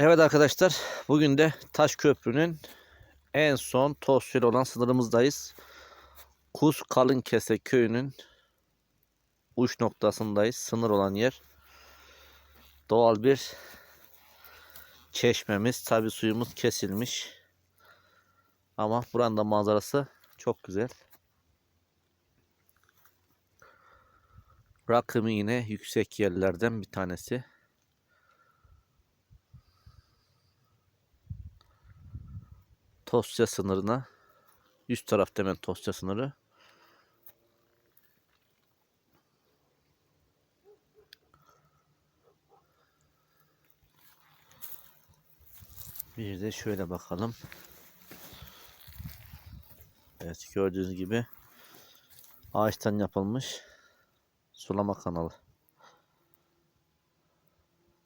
Evet arkadaşlar, bugün de Taş Köprü'nün en son Tosyel olan sınırımızdayız. Kuz Kalınkese köyünün uç noktasındayız. Sınır olan yer. Doğal bir çeşmemiz. Tabi suyumuz kesilmiş. Ama buranın da manzarası çok güzel. Rakımı yine yüksek yerlerden bir tanesi. Tosya sınırına üst tarafta hemen Tosya sınırı. Bir de şöyle bakalım. Evet gördüğünüz gibi ağaçtan yapılmış sulama kanalı.